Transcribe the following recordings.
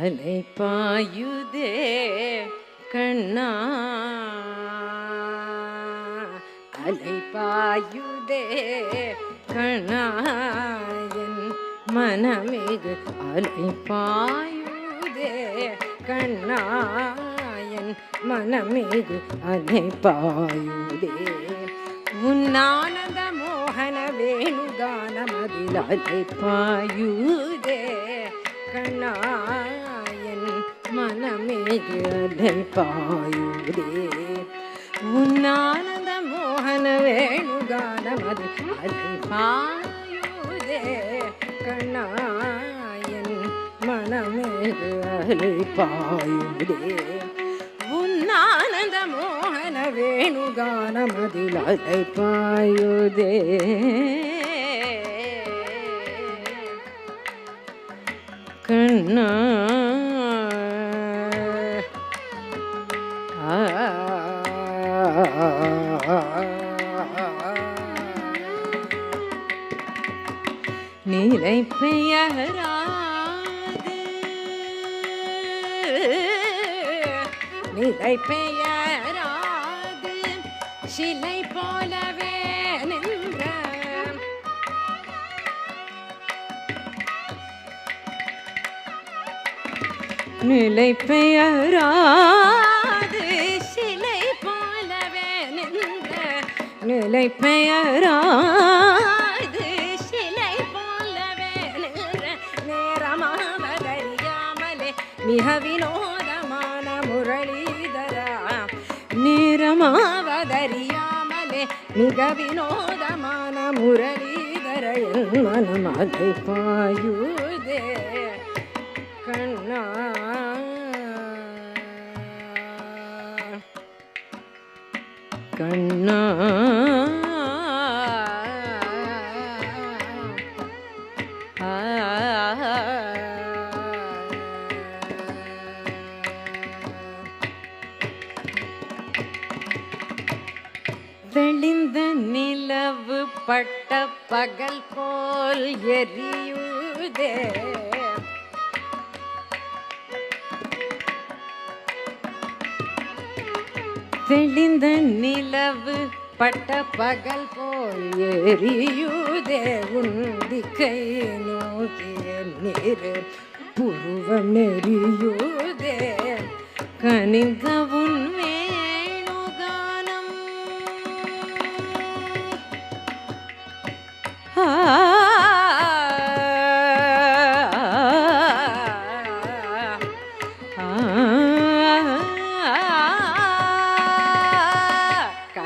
அலை பாயுதே கண்ணா. அலை பாயுதே கண்ணா. என் மனமிகு அலை பாயுதே கண்ணா என் மனமிகு அலை பாயுதே. உன்னானந்த மோகன வேணுகானமதில் அலை பாயுதே. கண்ணாயன் மனமேகு அலை பாயுதே. உன்னானந்த மோகன வேணுகானமது அலை பாயுதே. கண்ணாயன் மனமேகு அலை பாயுதே உன்னானந்த மோகன வேணுகானமதில் அலை பாயுதே. கண்ணா நீலை பெயராது நிலை பெயராது. சிலை போலவே நின்ற நிலை பெயராது. சிலை போலவே நின்ற நிலை பெயராது. சிலை போலவே நின்ற நேரமாவதறியாமலே மிக வினோதமான முரளி நேரமாவதறியாமலே மிக வினோதமான முரளிதரன் என் பாயுதே. கண்ணா. கண்ணா. ஆ. தெளிந்த நிலவு பட்ட பகல் போல் எரியுதே. தெளிந்த நிலவு பட்ட பகல் போல் எரியுதே. உந்திக்கை நோக்கிய நீர் புருவம் நெறியுதே கனிந்த உன்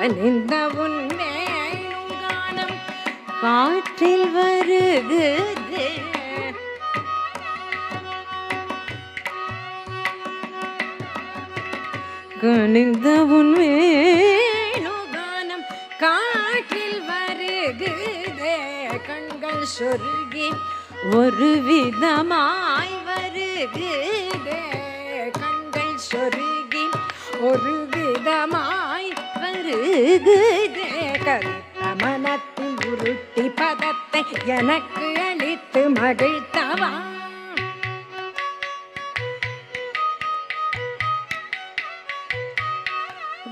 கனிந்த உன் வேணுகானம் காற்றில் வருகுதே கனிந்த உன் வேணுகானம் காற்றில் வருகுதே கண்கள் சொருகி ஒரு விதமாய் வருகுதே கண்கள் சொருகி ஒரு விதமாய் வருகுதே கருத்த மனத்தில் உருட்டி பதத்தை எனக்கு அளித்து மகிழ்த்தவா?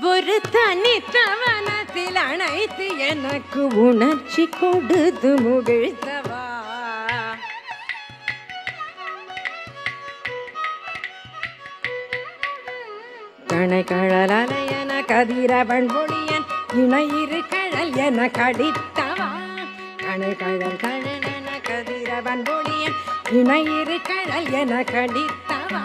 ஒரு தனித்தவனத்தில் அனைத்து எனக்கு உணர்ச்சி கொடுத்து முகிழ்த்த கணை கழலன என கதிரவன் ஒளியன் இணையிரு கழல் என கடித்தவா? கணை கழல் கழல் என கதிரவன் ஒளியன் இணையிரு கழல் என கடித்தவா?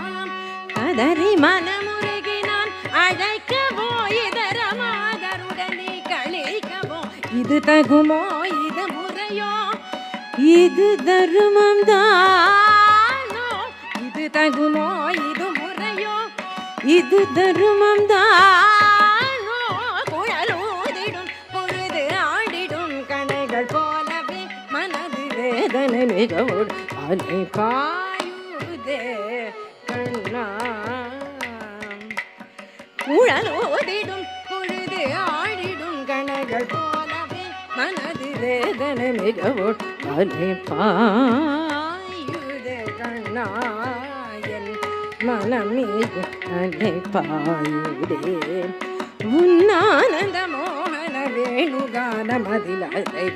கதறி மனமுருகினான் அழைக்கவோ இதரமாதருடனே கழிக்கவோ? இது தகுமோ? இது முறையோ? இது தருமம் தானோ? இது தகுமோ? இது தருமம் தானோ குழலூதிடும் பொழுது ஆடிடும் கணைகள் மிகவும் அலை பாயுதே கண்ணா. குழலோதிடும் பொழுது ஆடிடும் கணைகள் போலவே மனது வேதனை மிகவும் அலை பாயுதே கண்ணா. மனம் மீது உன்னானந்த மோகன வேணுகான மதில் அலை